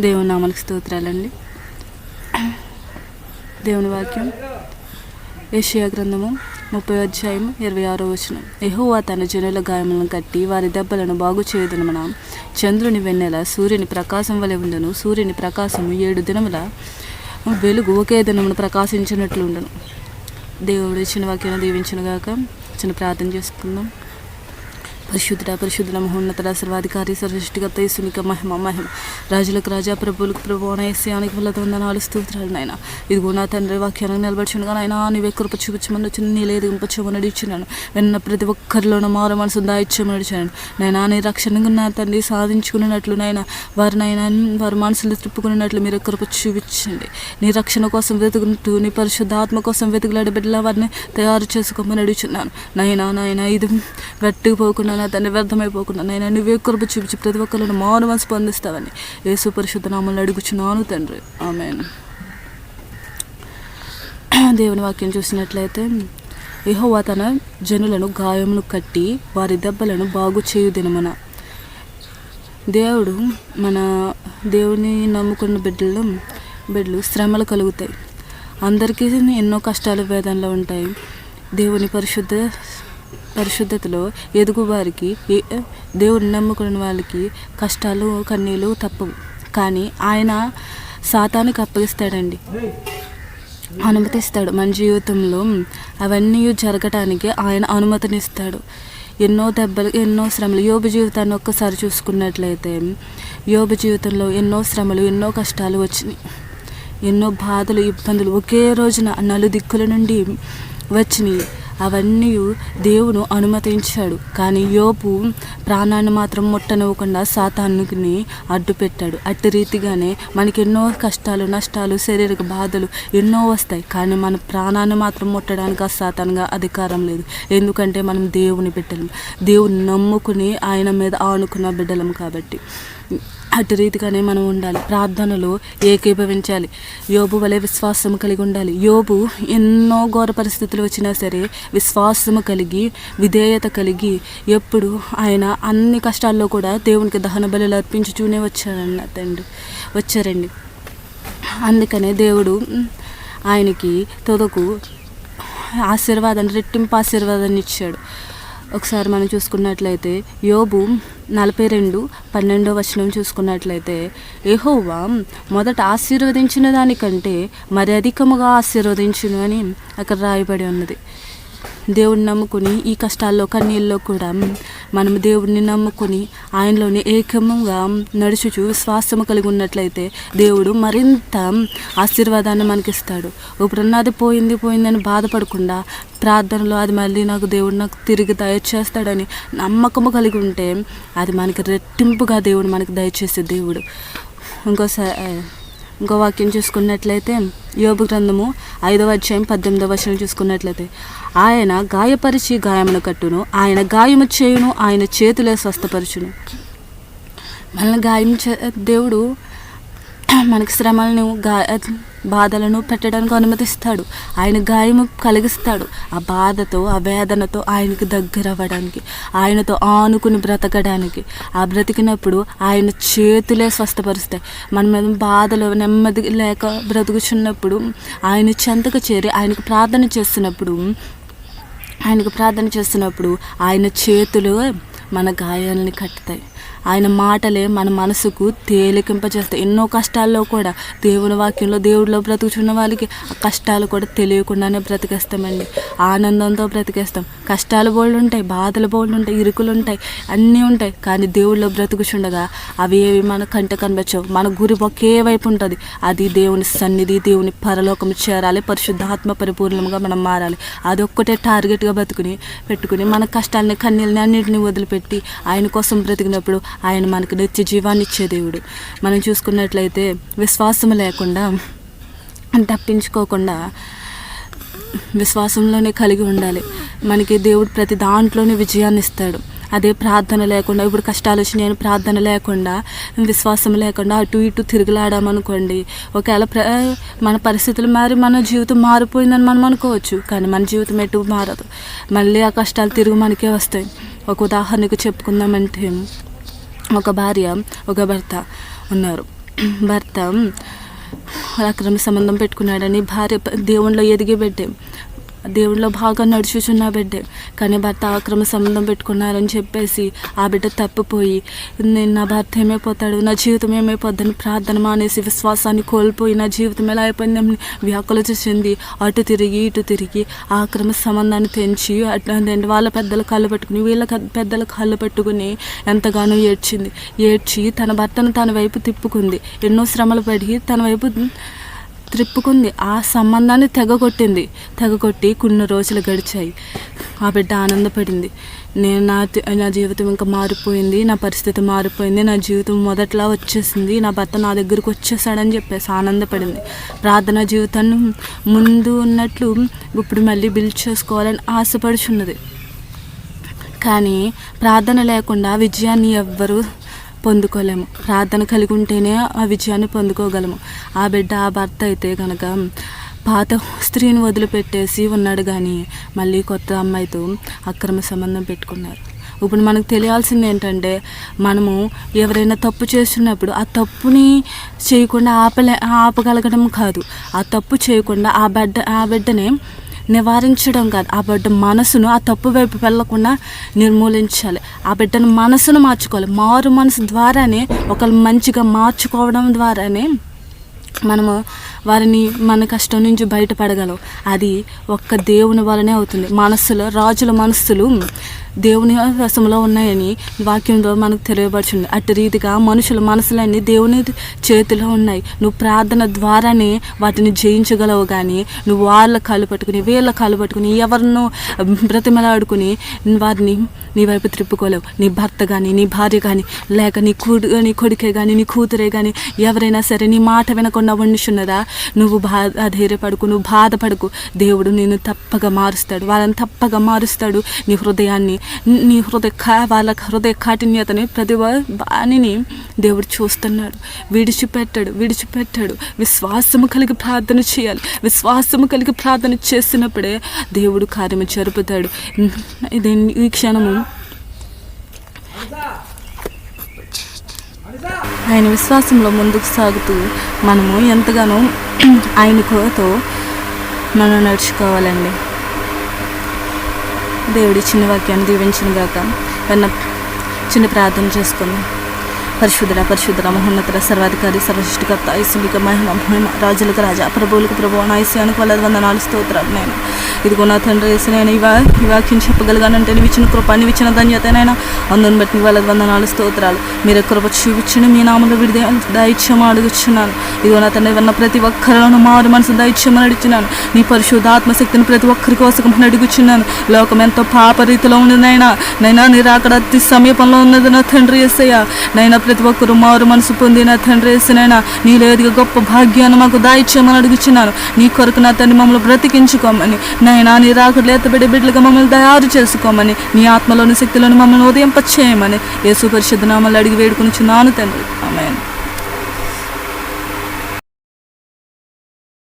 దేవుని నామనికి స్తోత్రాలండి. దేవుని వాక్యం ఏషియా గ్రంథము ముప్పై అధ్యాయం ఇరవై ఆరో వచనం. ఎహోవా తన జనుల గాయములను కట్టి వారి దెబ్బలను బాగు చేయదును మన చంద్రుని వెన్నెల సూర్యుని ప్రకాశం వలె ఉండను. సూర్యుని ప్రకాశము ఏడు దినముల వెలుగు ఒకే దినమును ప్రకాశించినట్లు ఉండను. దేవుడు ఇచ్చిన వాక్యాన్ని దీవించిన గాక చిన్న ప్రార్థన చేసుకుందాం. పరిశుద్ధుడ పరిశుద్ధుల మహోన్నతుడ సర్వాధికారి సర్వసృష్టికర్త యేసునిక మహిమ మహిమ. రాజులకు రాజా ప్రభువులకు ప్రభు ఏసియానికి వల్ల వందనాలు స్తోత్రాలు నాయన. ఇదిగో నా తండ్రి వాక్యానికి నిలబడుచుండగా నాయన నీవే కృప చూపించమని వచ్చిన నీ లేదు ఇంపచ్చమని అడిగిచున్నాను. విన్న ప్రతి ఒక్కరిలోనూ మారు మనసు దాయిచ్చమని అడిచాను నేను నీ రక్షణగా నా తండ్రి సాధించుకున్నట్లు నాయన వారి నాయన వారి మనసులు తిప్పుకున్నట్లు మీరు కృప చూపించండి. నీ రక్షణ కోసం వెతుకుంటూ నీ పరిశుద్ధ ఆత్మ కోసం వెతుకులాడే వారిని తయారు చేసుకోమని అడుగుచున్నాను. నాయన నాయన ఇది గట్టిపోకుండా నా తండ్రి వ్యర్థమైపోకుండా నాయన నువ్వే కృప చూపించి ప్రతి ఒక్కరిని మానవ స్పందిస్తావని ఏ సుపరిశుద్ధ నామల్ని అడుగుచున్నాను తండ్రి. ఆమె దేవుని వాక్యం చూసినట్లయితే యెహోవా తన జనులను గాయములు కట్టి వారి దెబ్బలను బాగు చేయు దినమన దేవుడు మన దేవుని నమ్ముకున్న బిడ్డలు బిడ్డలు శ్రమలు కలుగుతాయి. అందరికీ ఎన్నో కష్టాలు వేదనలు ఉంటాయి. దేవుని పరిశుద్ధ పరిశుద్ధతలో ఎదుగు వారికి నమ్ముకున్న వాళ్ళకి కష్టాలు కన్నీళ్ళు తప్పవు. కానీ ఆయన సాతానికి అప్పగిస్తాడండి. అనుమతిస్తాడు. మన జీవితంలో అవన్నీ జరగటానికి ఆయన అనుమతినిస్తాడు. ఎన్నో దెబ్బలు ఎన్నో శ్రమలు. యోబు జీవితాన్ని ఒక్కసారి చూసుకున్నట్లయితే యోబు జీవితంలో ఎన్నో శ్రమలు ఎన్నో కష్టాలు వచ్చినాయి. ఎన్నో బాధలు ఇబ్బందులు ఒకే రోజున నలుదిక్కుల నుండి వచ్చినాయి. అవన్నీ దేవుడు అనుమతించాడు. కానీ యోపు ప్రాణాన్ని మాత్రం ముట్టనివ్వకుండా సాతానుని అడ్డు పెట్టాడు అట్టి రీతిగానే మనకి ఎన్నో కష్టాలు నష్టాలు శారీరక బాధలు ఎన్నో వస్తాయి. కానీ మన ప్రాణాన్ని మాత్రం ముట్టడానికి ఆ సాతానుగా అధికారం లేదు. ఎందుకంటే మనం దేవుని బిడ్డలం. దేవుని నమ్ముకుని ఆయన మీద ఆనుకున్న బిడ్డలం కాబట్టి. అటు రీతిగానే మనం ఉండాలి. ప్రార్థనలో ఏకీభవించాలి. యోబు వలె విశ్వాసం కలిగి ఉండాలి. యోబు ఎన్నో ఘోర పరిస్థితులు వచ్చినా సరే విశ్వాసము కలిగి విధేయత కలిగి ఎప్పుడు ఆయన అన్ని కష్టాల్లో కూడా దేవునికి దహన బలులు అర్పించుచూనే వచ్చారన్న తండ్రి వచ్చారండి. అందుకనే దేవుడు ఆయనకి తొదకు ఆశీర్వాదాన్ని రెట్టింపు ఆశీర్వాదాన్ని ఇచ్చాడు. ఒకసారి మనం చూసుకున్నట్లయితే యోబు నలభై రెండు పన్నెండో వచనం చూసుకున్నట్లయితే ఏహోవా మొదట ఆశీర్వదించిన దానికంటే మరి అధికముగా ఆశీర్వదించును అని అక్కడ రాయబడి ఉన్నది. దేవుడిని నమ్ముకుని ఈ కష్టాల్లో కన్నీళ్ళలో కూడా మనం దేవుడిని నమ్ముకుని ఆయనలోని ఏకముగా నడుచుచు విశ్వాసము కలిగి ఉన్నట్లయితే దేవుడు మరింత ఆశీర్వాదాన్ని మనకిస్తాడు. ఇప్పుడున్నది పోయింది పోయిందని బాధపడకుండా ప్రార్థనలో అది మళ్ళీ నాకు దేవుడు నాకు తిరిగి దయచేస్తాడని నమ్మకము కలిగి ఉంటే అది మనకి రెట్టింపుగా దేవుడు మనకి దయచేసే దేవుడు. ఇంకోసారి ఇంకో వాక్యం చూసుకున్నట్లయితే యోగ గ్రంథము ఐదవ అధ్యాయం పద్దెనిమిదవ వచనం చూసుకున్నట్లయితే ఆయన గాయపరిచి గాయమును కట్టును ఆయన గాయము చేయును ఆయన చేతులే స్వస్థపరచును. మనల్ని గాయం చే దేవుడు మనకి శ్రమలను గా బాధలను పెట్టడానికి అనుమతిస్తాడు. ఆయన గాయము కలిగిస్తాడు. ఆ బాధతో ఆ వేదనతో ఆయనకి దగ్గర అవ్వడానికి ఆయనతో ఆనుకుని బ్రతకడానికి ఆ బ్రతికినప్పుడు ఆయన చేతులే స్వస్థపరుస్తాయి. మన మీద బాధలు నెమ్మది లేక బ్రతుకుచున్నప్పుడు ఆయన చెంతకు చేరి ఆయనకు ప్రార్థన చేస్తున్నప్పుడు ఆయనకు ప్రార్థన చేస్తున్నప్పుడు ఆయన చేతులు మన గాయాలని కట్టుతాయి. ఆయన మాటలే మన మనసుకు తేలికింపజేస్తాయి ఎన్నో కష్టాల్లో కూడా దేవుని వాక్యంలో దేవుడిలో బ్రతుకుచున్న వాళ్ళకి ఆ కష్టాలు కూడా తెలియకుండానే బ్రతికేస్తామండి. ఆనందంతో బ్రతికేస్తాం. కష్టాలు బోళ్ళు ఉంటాయి బాధలు బోళ్ళు ఉంటాయి ఇరుకులు ఉంటాయి అన్నీ ఉంటాయి. కానీ దేవుడిలో బ్రతుకుచుండగా అవి ఏవి మన కంట కనిపించవు మన గురి ఒకే వైపు ఉంటుంది. అది దేవుని సన్నిధి దేవుని పరలోకం చేరాలి. పరిశుద్ధాత్మ పరిపూర్ణంగా మనం మారాలి. అది ఒక్కటే టార్గెట్గా బతుకుని పెట్టుకుని మన కష్టాలని కన్నీళ్ళని అన్నింటినీ వదిలిపెట్టి ఆయన కోసం బ్రతికినప్పుడు ఆయన మనకు నిత్య జీవాన్ని ఇచ్చే దేవుడు. మనం చూసుకున్నట్లయితే విశ్వాసం లేకుండా తప్పించుకోకుండా విశ్వాసంలోనే కలిగి ఉండాలి. మనకి దేవుడు ప్రతి దాంట్లోనే విజయాన్ని ఇస్తాడు. అదే ప్రార్థన లేకుండా ఇప్పుడు కష్టాలు వచ్చి నేను ప్రార్థన లేకుండా విశ్వాసం లేకుండా అటు ఇటు తిరుగులాడామనుకోండి ఒకవేళ ప్ర మన పరిస్థితులు మారి మన జీవితం మారిపోయిందని మనం అనుకోవచ్చు కానీ మన జీవితం ఎటు మారదు. మళ్ళీ ఆ కష్టాలు తిరుగు మనకే వస్తాయి. ఒక ఉదాహరణకు చెప్పుకుందామంటే ఒక భార్య ఒక భర్త ఉన్నారు. భర్త అక్రమ సంబంధం పెట్టుకున్నాడని భార్య ప- ఎదిగి పెట్టే దేవుడిలో బాగా నడుచుచున్న బిడ్డే. కానీ భర్త అక్రమ సంబంధం పెట్టుకున్నారని చెప్పేసి ఆ బిడ్డ తప్పిపోయి నేను నా భర్త ఏమైపోతాడు? నా జీవితం ఏమైపోద్దని ప్రార్థన మానేసి విశ్వాసాన్ని కోల్పోయి నా జీవితం ఎలా అయిపోయిందని వ్యాకులు చెంది అటు తిరిగి ఇటు తిరిగి ఆ అక్రమ సంబంధాన్ని తెంచి అటు వాళ్ళ పెద్దల కళ్ళు పెట్టుకుని వీళ్ళ పెద్దల కళ్ళు పెట్టుకుని ఎంతగానో ఏడ్చింది. ఏడ్చి తన భర్తను తన వైపు తిప్పుకుంది. ఎన్నో శ్రమలు పడి తన వైపు త్రిప్పుకుంది. ఆ సంబంధాన్ని తెగగొట్టింది తెగగొట్టి కొన్ని రోజులు గడిచాయి. ఆ బిడ్డ ఆనందపడింది. నేను నా నా జీవితం ఇంకా మారిపోయింది. నా పరిస్థితి మారిపోయింది. నా జీవితం మొదట్లా వచ్చేసింది. నా భర్త నా దగ్గరకు వచ్చేసాడని చెప్పేసి ఆనందపడింది. ప్రార్థనా జీవితాన్ని ముందు ఉన్నట్లు ఇప్పుడు మళ్ళీ బిల్డ్ చేసుకోవాలని ఆశపడుచున్నది. కానీ ప్రార్థన లేకుండా విజయాన్ని ఎవ్వరూ పొందుకోలేము. ప్రార్థన కలిగి ఉంటేనే ఆ విజయాన్ని పొందుకోగలము. ఆ బిడ్డ ఆ భర్త అయితే కనుక పాత స్త్రీని వదిలిపెట్టేసి ఉన్నాడు కానీ మళ్ళీ కొత్త అమ్మాయితో అక్రమ సంబంధం పెట్టుకున్నారు. ఇప్పుడు మనకు తెలియాల్సింది ఏంటంటే మనము ఎవరైనా తప్పు చేస్తున్నప్పుడు ఆ తప్పుని చేయకుండా ఆపలే ఆపగలగడం కాదు. ఆ తప్పు చేయకుండా ఆ బిడ్డ ఆ బిడ్డని నివారించడం కాదు. ఆ బిడ్డ మనసును ఆ తప్పు వైపు వెళ్ళకుండా నిర్మూలించాలి. ఆ బిడ్డను మనసును మార్చుకోవాలి. మారు మనసు ద్వారానే ఒకరు మంచిగా మార్చుకోవడం ద్వారానే మనము వారిని మన కష్టం నుంచి బయటపడగలం. అది ఒక్క దేవుని వలనే అవుతుంది. మనస్సులో రాజుల మనస్సులు దేవుని వశంలో ఉన్నాయని వాక్యంలో మనకు తెలియపరచుంది అటు రీతిగా మనుషుల మనసులన్నీ దేవుని చేతిలో ఉన్నాయి. నువ్వు ప్రార్థన ద్వారానే వాటిని జయించగలవు కానీ నువ్వు వాళ్ళ కాళ్ళు పట్టుకుని వీళ్ళ కాళ్ళు పట్టుకుని ఎవరినో బ్రతిమలాడుకుని వారిని నీ వైపు త్రిప్పుకోలేవు నీ భర్త కానీ నీ భార్య కానీ లేక నీ కూడు నీ కొడుకే కానీ నీ కూతురే కానీ ఎవరైనా సరే నీ మాట వినకుండా వండుచున్నదా? నువ్వు బా ధైర్యపడుకు నువ్వు బాధపడకు. దేవుడు నేను తప్పగా మారుస్తాడు. వాళ్ళని తప్పగా మారుస్తాడు. నీ హృదయాన్ని నీ హృదయ కా వాళ్ళ హృదయ కాఠిన్యతని ప్రతి వాణిని దేవుడు చూస్తున్నాడు. విడిచిపెట్టాడు విడిచిపెట్టాడు. విశ్వాసము కలిగి ప్రార్థన చేయాలి. విశ్వాసము కలిగి ప్రార్థన చేసినప్పుడే దేవుడు కార్యము జరుపుతాడు. ఇది ఈ క్షణము. ఆయన విశ్వాసంలో ముందుకు సాగుతూ మనము ఎంతగానో ఆయన కోతో మనం నడుచుకోవాలండి. దేవుడి చిన్న వాక్యాన్ని దీవించిన గాక. చిన్న ప్రార్థన చేసుకుందాం. పరిశుద్ధుడ పరిశుద్ధర మహోన్నతర సర్వాధికారి సర్వసృష్టికర్త ఐశ్వరిక మహిమ మహిమ రాజులకు రాజా ప్రభువులకు ప్రభు నాయస్యానికి వాళ్ళ నాలుగు స్తోత్రాలు నేను ఇదిగో నా తండ్రి వేసి నేను ఇవా ఈ చెప్పగలిగానంటే నువ్వు ఇచ్చిన కృప నువ్వు ఇచ్చిన ధన్యతనైనా అందుని బట్టి నీ వాళ్ళ వందనాలు స్తోత్రాలు. మీరు కృప చూపించిన మీ నామంలో విడిదే దైత్యం అడుగుచున్నాను. ఇదిగో నా తండ్రి ఉన్న ప్రతి ఒక్కరిలోనూ మారు మనసు దైత్యం అడుగుచున్నాను. నీ పరిశుద్ధాత్మశక్తిని ప్రతి ఒక్కరి కోసం అడుగుచున్నాను. లోకం ఎంతో పాప రీతిలో ఉంది నైనా నైనా నిరాకడ అతి సమీపంలో ఉన్నది నా తండ్రి ఎస్సయ్య నైనా ప్రతి ఒక్కరు మారు మనసు పొందిన తండ్రి ఎస్సనైనా నీ లేదుగా గొప్ప భాగ్యాన్ని మాకు దాయిచ్చామని అడుగుచున్నాను. నీ కొరకు నా తండ్రి మమ్మల్ని బ్రతికించుకోమని. నైనా నీ రాకడ ఎత్తబడి బిడ్డలుగా మమ్మల్ని తయారు చేసుకోమని. నీ ఆత్మలోని శక్తిలోని మమ్మల్ని ఉదయం చేయమని యేసు పరిశుద్ధ అడిగి వేడుకుని చున్నాను తండ్రి. ఆమె